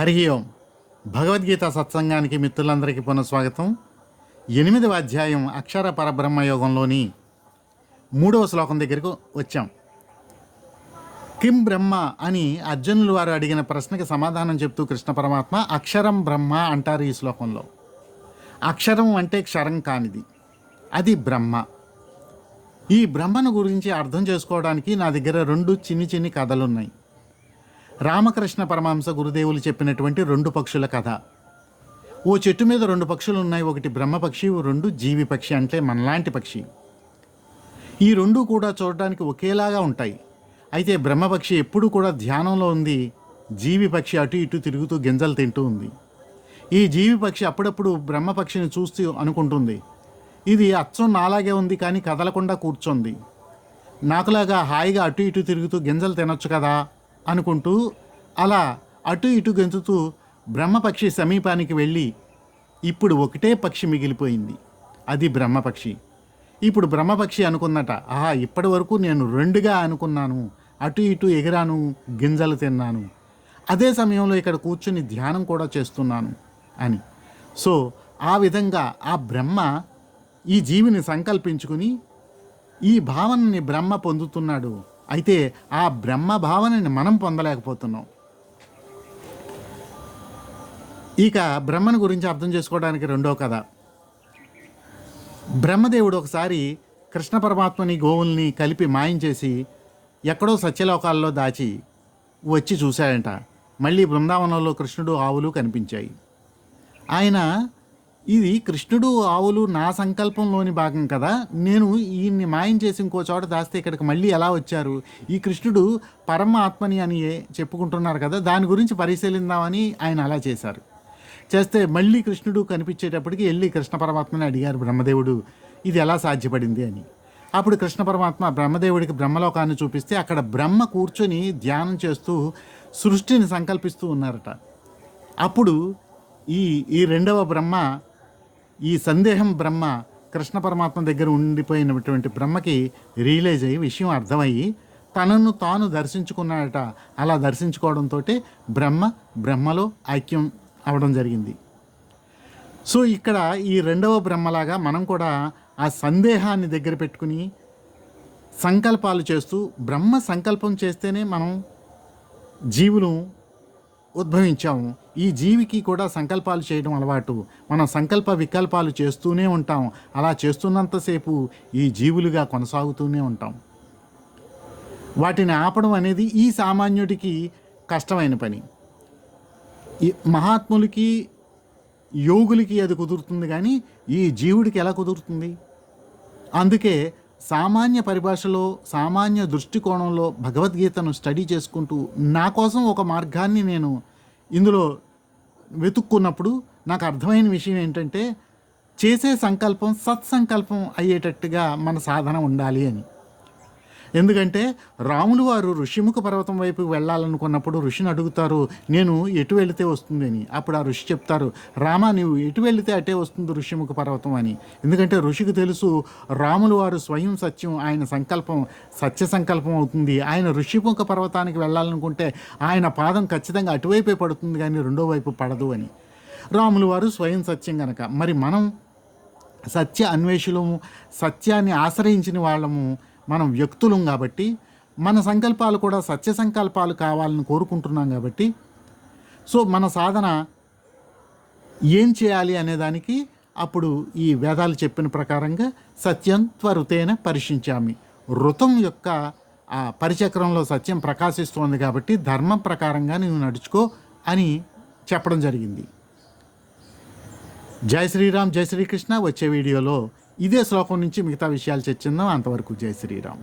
హరి ఓం. భగవద్గీత సత్సంగానికి మిత్రులందరికీ పునఃస్వాగతం. ఎనిమిదవ అధ్యాయం అక్షర పరబ్రహ్మ యోగంలోని మూడవ శ్లోకం దగ్గరకు వచ్చాం. కిం బ్రహ్మ అని అర్జునులు వారు అడిగిన ప్రశ్నకి సమాధానం చెప్తూ కృష్ణ పరమాత్మ అక్షరం బ్రహ్మ అంటారు ఈ శ్లోకంలో. అక్షరం అంటే క్షరం కానిది. అది బ్రహ్మ. ఈ బ్రహ్మను గురించి అర్థం చేసుకోవడానికి నా దగ్గర రెండు చిన్ని చిన్ని కథలున్నాయి. రామకృష్ణ పరమహంస గురుదేవులు చెప్పినటువంటి రెండు పక్షుల కథ. ఓ చెట్టు మీద రెండు పక్షులు ఉన్నాయి ఒకటి బ్రహ్మపక్షి రెండు జీవి పక్షి అంటే మనలాంటి పక్షి. ఈ రెండు కూడా చూడడానికి ఒకేలాగా ఉంటాయి. అయితే బ్రహ్మపక్షి ఎప్పుడూ కూడా ధ్యానంలో ఉంది. జీవి పక్షి అటు ఇటు తిరుగుతూ గింజలు తింటూ ఉంది. ఈ జీవి పక్షి అప్పుడప్పుడు బ్రహ్మపక్షిని చూస్తూ అనుకుంటుంది. ఇది అచ్చం నాలాగే ఉంది కానీ కదలకుండా కూర్చోంది. నాకులాగా హాయిగా అటు ఇటు తిరుగుతూ గింజలు తినొచ్చు కదా? అనుకుంటూ అలా అటు ఇటు గెంతుతూ బ్రహ్మపక్షి సమీపానికి వెళ్ళి ఇప్పుడు ఒకటే పక్షి మిగిలిపోయింది. అది బ్రహ్మపక్షి. ఇప్పుడు బ్రహ్మపక్షి అనుకున్నట ఆహా ఇప్పటి వరకు నేను రెండుగా అనుకున్నాను. అటు ఇటు ఎగిరాను గింజలు తిన్నాను. అదే సమయంలో ఇక్కడ కూర్చుని ధ్యానం కూడా చేస్తున్నాను అని. సో ఆ విధంగా ఆ బ్రహ్మ ఈ జీవిని సంకల్పించుకుని ఈ భావనని బ్రహ్మ పొందుతున్నాడు. అయితే ఆ బ్రహ్మ భావనని మనం పొందలేకపోతున్నాం. ఇక బ్రహ్మను గురించి అర్థం చేసుకోవడానికి రెండో కథ. బ్రహ్మదేవుడు ఒకసారి కృష్ణ పరమాత్మని గోవుల్ని కలిపి మాయం చేసి ఎక్కడో సత్యలోకాల్లో దాచి వచ్చి చూశాడంట. మళ్ళీ బృందావనంలో కృష్ణుడు ఆవులు కనిపించాయి. ఆయన ఇది కృష్ణుడు ఆవులు నా సంకల్పంలోని భాగం కదా. నేను ఈయన్ని మాయం చేసి ఇంకో చోట దాస్తే ఇక్కడికి మళ్ళీ ఎలా వచ్చారు? ఈ కృష్ణుడు పరమాత్మని అని చెప్పుకుంటున్నారు కదా దాని గురించి పరిశీలిందామని ఆయన అలా చేశారు. చేస్తే మళ్ళీ కృష్ణుడు కనిపించేటప్పటికి వెళ్ళి కృష్ణ పరమాత్మని అడిగారు బ్రహ్మదేవుడు ఇది ఎలా సాధ్యపడింది? అని. అప్పుడు కృష్ణ పరమాత్మ బ్రహ్మదేవుడికి బ్రహ్మలోకాన్ని చూపిస్తే అక్కడ బ్రహ్మ కూర్చొని ధ్యానం చేస్తూ సృష్టిని సంకల్పిస్తూ ఉన్నారట. అప్పుడు ఈ ఈ రెండవ బ్రహ్మ ఈ సందేహం బ్రహ్మ కృష్ణ పరమాత్మ దగ్గర ఉండిపోయినటువంటి బ్రహ్మకి రియలైజ్ అయ్యి విషయం అర్థమయ్యి తనను తాను దర్శించుకున్నాడట. అలా దర్శించుకోవడంతో బ్రహ్మ బ్రహ్మలో ఐక్యం అవడం జరిగింది. సో ఇక్కడ ఈ రెండవ బ్రహ్మలాగా మనం కూడా ఆ సందేహాన్ని దగ్గర పెట్టుకుని సంకల్పాలు చేస్తూ బ్రహ్మ సంకల్పం చేస్తేనే మనం జీవులు ఉద్భవించాము. ఈ జీవికి కూడా సంకల్పాలు చేయడం అలవాటు. మనం సంకల్ప వికల్పాలు చేస్తూనే ఉంటాం. అలా చేస్తున్నంతసేపు ఈ జీవులుగా కొనసాగుతూనే ఉంటాం. వాటిని ఆపడం అనేది ఈ సామాన్యుడికి కష్టమైన పని. మహాత్ములకి యోగులకి అది కుదురుతుంది కానీ ఈ జీవుడికి ఎలా కుదురుతుంది? అందుకే సామాన్య పరిభాషలో సామాన్య దృష్టికోణంలో భగవద్గీతను స్టడీ చేసుకుంటూ నా కోసం ఒక మార్గాన్ని నేను ఇందులో వెతుక్కున్నప్పుడు నాకు అర్థమైన విషయం ఏంటంటే చేసే సంకల్పం సత్సంకల్పం అయ్యేటట్టుగా మన సాధన ఉండాలి అని. ఎందుకంటే రాములు వారు ఋషిముఖ పర్వతం వైపు వెళ్ళాలనుకున్నప్పుడు ఋషిని అడుగుతారు నేను ఎటు వెళితే వస్తుంది అని. అప్పుడు ఆ ఋషి చెప్తారు రామా నువ్వు ఎటు వెళితే అటే వస్తుంది ఋషిముఖ పర్వతం అని. ఎందుకంటే ఋషికి తెలుసు రాములు వారు స్వయం సత్యం ఆయన సంకల్పం సత్య సంకల్పం అవుతుంది. ఆయన ఋషిముఖ పర్వతానికి వెళ్ళాలనుకుంటే ఆయన పాదం ఖచ్చితంగా అటువైపే పడుతుంది కానీ రెండో వైపు పడదు అని. రాములు వారు స్వయం సత్యం గనక. మరి మనం సత్య అన్వేషులము సత్యాన్ని ఆశ్రయించిన వాళ్ళము మనం వ్యక్తులం కాబట్టి మన సంకల్పాలు కూడా సత్య సంకల్పాలు కావాలని కోరుకుంటున్నాం కాబట్టి సో మన సాధన ఏం చేయాలి అనేదానికి అప్పుడు ఈ వేదాలు చెప్పిన ప్రకారంగా సత్యం త్వరుతేన పరీక్షించామి ఋతం యొక్క ఆ పరిచక్రంలో సత్యం ప్రకాశిస్తోంది కాబట్టి ధర్మం ప్రకారంగా నువ్వు నడుచుకో అని చెప్పడం జరిగింది. జై శ్రీరామ్ జై శ్రీకృష్ణ. వచ్చే వీడియోలో ఇదే శ్లోకం నుంచి మిగతా విషయాలు చర్చిందాం అంతవరకు జై శ్రీరామ్.